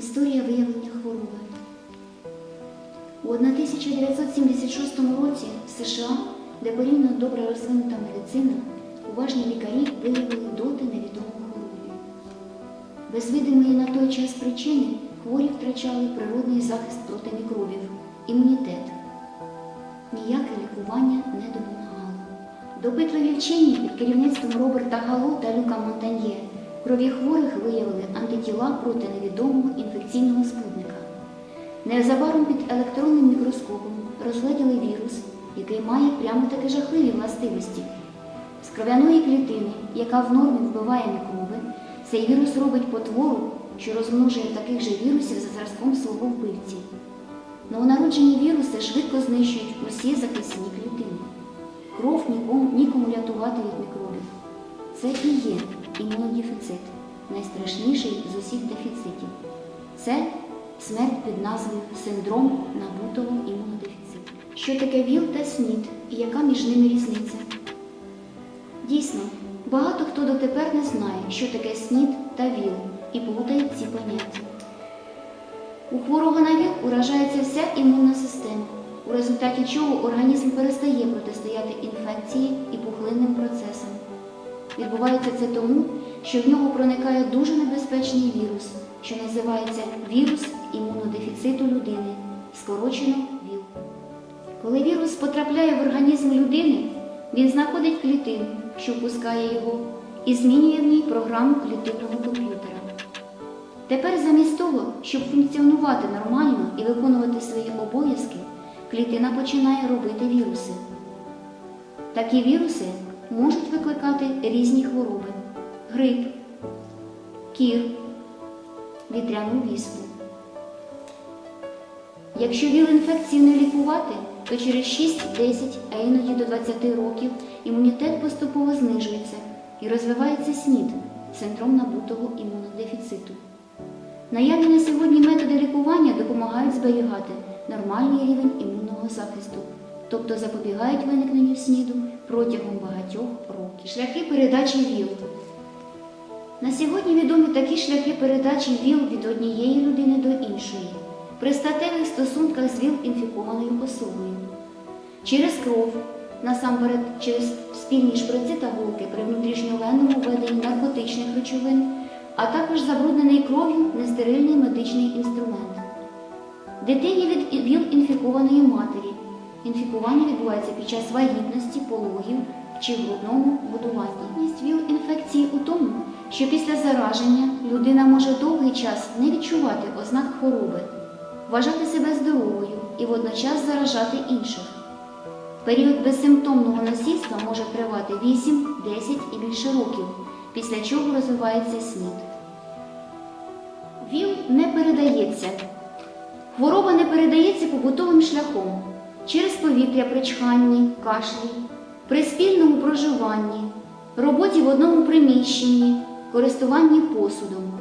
Історія виявлення хвороби. У 1976 році в США, де порівняно добре розвинута медицина, уважні лікарі виявили доти невідому хворобі. Без видимої на той час причини хворі втрачали природний захист проти мікробів, імунітет. Ніяке лікування не допомагало. Допитливі вчені під керівництвом Роберта Гало та Люка Монтаньє крові хворих виявили антитіла проти невідомого інфекційного збудника. Незабаром під електронним мікроскопом розгледіли вірус, який має прямо таки жахливі властивості. З кров'яної клітини, яка в нормі вбиває мікроби, цей вірус робить потвору, що розмножує таких же вірусів за зразком свого вбивці. Новонароджені віруси швидко знищують усі захисні клітини. Кров нікому, нікому рятувати від мікробів. Це і є імунодефіцит, найстрашніший з усіх дефіцитів. Це смерть під назвою синдром набутого імунодефіциту. Що таке ВІЛ та СНІД і яка між ними різниця? Дійсно, багато хто дотепер не знає, що таке СНІД та ВІЛ і плутають ці поняття. У хворого на ВІЛ уражається вся імунна система, у результаті чого організм перестає протистояти інфекції і. Відбувається це тому, що в нього проникає дуже небезпечний вірус, що називається вірус імунодефіциту людини, скорочено ВІЛ. Коли вірус потрапляє в організм людини, він знаходить клітину, що впускає його, і змінює в ній програму клітинного комп'ютера. Тепер замість того, щоб функціонувати нормально і виконувати свої обов'язки, клітина починає робити віруси. Такі віруси можуть викликати різні хвороби: грип, кір, вітряну віспу. Якщо ВІЛ-інфекцію не лікувати, то через 6-10, а іноді до 20 років імунітет поступово знижується і розвивається СНІД синдром набутого імунодефіциту. Наявні на сьогодні методи лікування допомагають зберігати нормальний рівень імунного захисту, тобто запобігають виникненню СНІДу протягом багатьох років. Шляхи передачі ВІЛ. На сьогодні відомі такі шляхи передачі ВІЛ від однієї людини до іншої при статевих стосунках з ВІЛ-інфікованою особою. Через кров, насамперед через спільні шприци та голки при внутрішньовенному введенні наркотичних речовин, а також забруднений кров'ю нестерильний медичний інструмент. Дитині від ВІЛ-інфікованої матері. Інфікування відбувається під час вагітності, пологів чи грудному годуванні. ВІЛ-інфекції у тому, що після зараження людина може довгий час не відчувати ознак хвороби, вважати себе здоровою і водночас заражати інших. Період безсимптомного насильства може тривати 8, 10 і більше років, після чого розвивається СНІД. ВІЛ не передається. Хвороба не передається побутовим шляхом через повітря при чханні, кашлі, при спільному проживанні, роботі в одному приміщенні, користуванні посудом.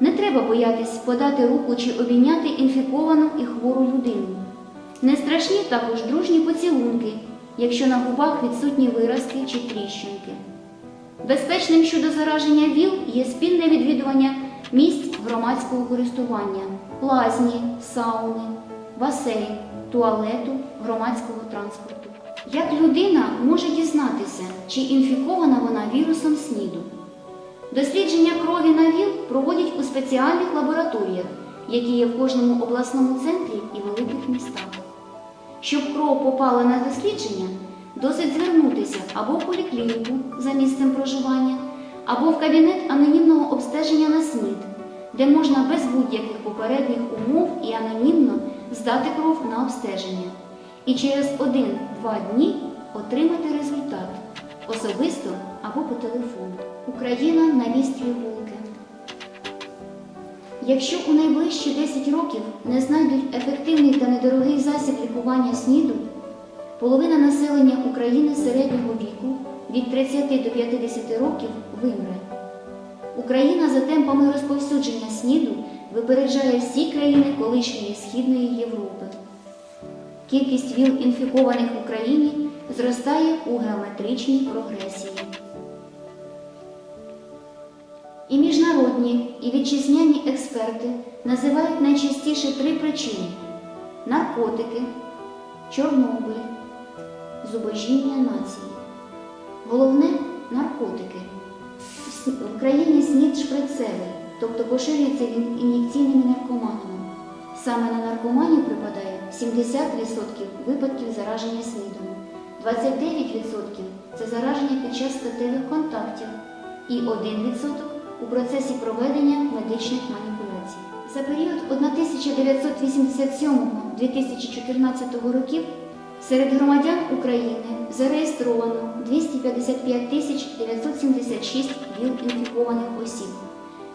Не треба боятись подати руку чи обійняти інфіковану і хвору людину. Не страшні також дружні поцілунки, якщо на губах відсутні виразки чи тріщинки. Безпечним щодо зараження ВІЛ є спільне відвідування місць громадського користування, лазні, сауни, басейн, туалету, громадського транспорту. Як людина може дізнатися, чи інфікована вона вірусом СНІДу? Дослідження крові на ВІЛ проводять у спеціальних лабораторіях, які є в кожному обласному центрі і великих містах. Щоб кров попала на дослідження, досить звернутися або в поліклініку за місцем проживання, або в кабінет анонімного обстеження на СНІД, де можна без будь-яких попередніх умов і анонімно здати кров на обстеження. І через 1-2 дні отримати результат особисто або по телефону. Україна на місці голки. Якщо у найближчі 10 років не знайдуть ефективний та недорогий засіб лікування СНІДу, половина населення України середнього віку від 30 до 50 років вимре. Україна за темпами розповсюдження СНІДу випереджає всі країни колишньої Східної Європи. Кількість ВІЛ-інфікованих в Україні зростає у геометричній прогресії. І міжнародні і вітчизняні експерти називають найчастіше три причини: наркотики, Чорнобиль, зубожіння нації. Головне наркотики. В країні снід шприцевий, тобто поширюється він ін'єкційними наркоманами. Саме на наркоманів припадає 70% випадків зараження снідом, 29% це зараження під час статевих контактів і 1% у процесі проведення медичних маніпуляцій. За період 1987-2014 років серед громадян України зареєстровано 255 тисяч 976 ВІЛ-інфікованих осіб,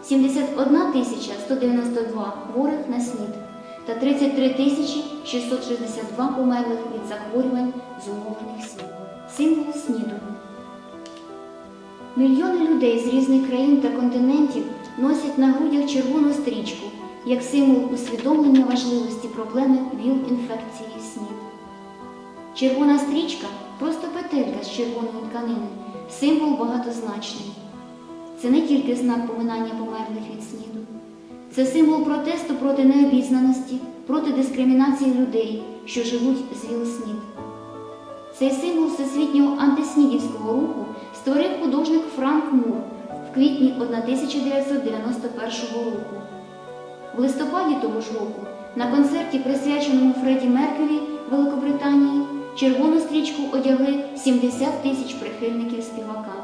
71 тисяча 192 хворих на СНІД та 33 тисячі 662 померлих від захворювань зумовлених СНІДом. Символ СНІДу Мільйони людей з різних країн та континентів носять на грудях червону стрічку як символ усвідомлення важливості проблеми ВІЛ-інфекції СНІД. Червона стрічка просто петелька з червоної тканини, символ багатозначний. Це не тільки знак поминання померлих від СНІДу, це символ протесту проти необізнаності, проти дискримінації людей, що живуть з ВІЛ-СНІД. Цей символ всесвітнього антиснідівського руху створив художник Франк Мур в квітні 1991 року. В листопаді того ж року на концерті, присвяченому Фредді Меркелі Великобританії, червону стрічку одягли 70 тисяч прихильників співака.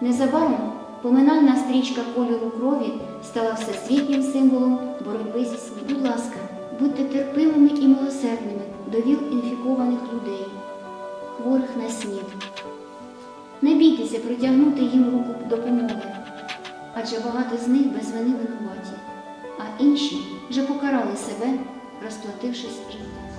Незабаром поминальна стрічка кольору крові стала всесвітнім символом боротьби зі СНІДом. Будь ласка, будьте терпимими і милосердними до віл інфікованих людей, хворих на СНІД. Не бійтеся протягнути їм руку допомоги, адже багато з них без вини винуваті, а інші вже покарали себе, розплатившись життям.